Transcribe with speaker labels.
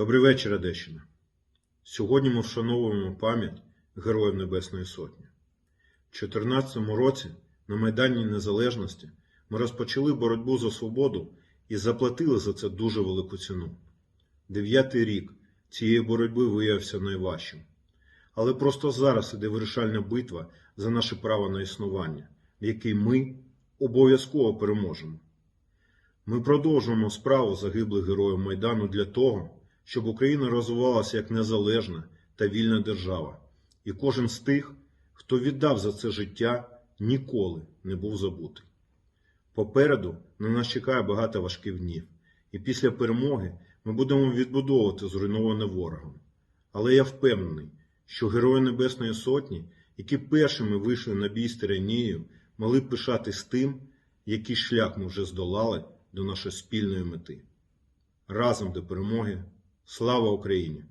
Speaker 1: Добрий вечір, Одещина. Сьогодні ми вшановуємо пам'ять Героїв Небесної Сотні. У 2014 році на Майдані Незалежності ми розпочали боротьбу за свободу і заплатили за це дуже велику ціну. Дев'ятий рік цієї боротьби виявився найважчим. Але просто зараз іде вирішальна битва за наше право на існування, в якій ми обов'язково переможемо. Ми продовжуємо справу загиблих героїв Майдану для того, щоб Україна розвивалася як незалежна та вільна держава, і кожен з тих, хто віддав за це життя, ніколи не був забутий. Попереду на нас чекає багато важких днів, і після перемоги ми будемо відбудовувати зруйноване ворогом. Але я впевнений, що Герої Небесної Сотні, які першими вийшли на бій з тиранією, могли б пишатись тим, який шлях ми вже здолали до нашої спільної мети. Разом до перемоги. Слава Україні!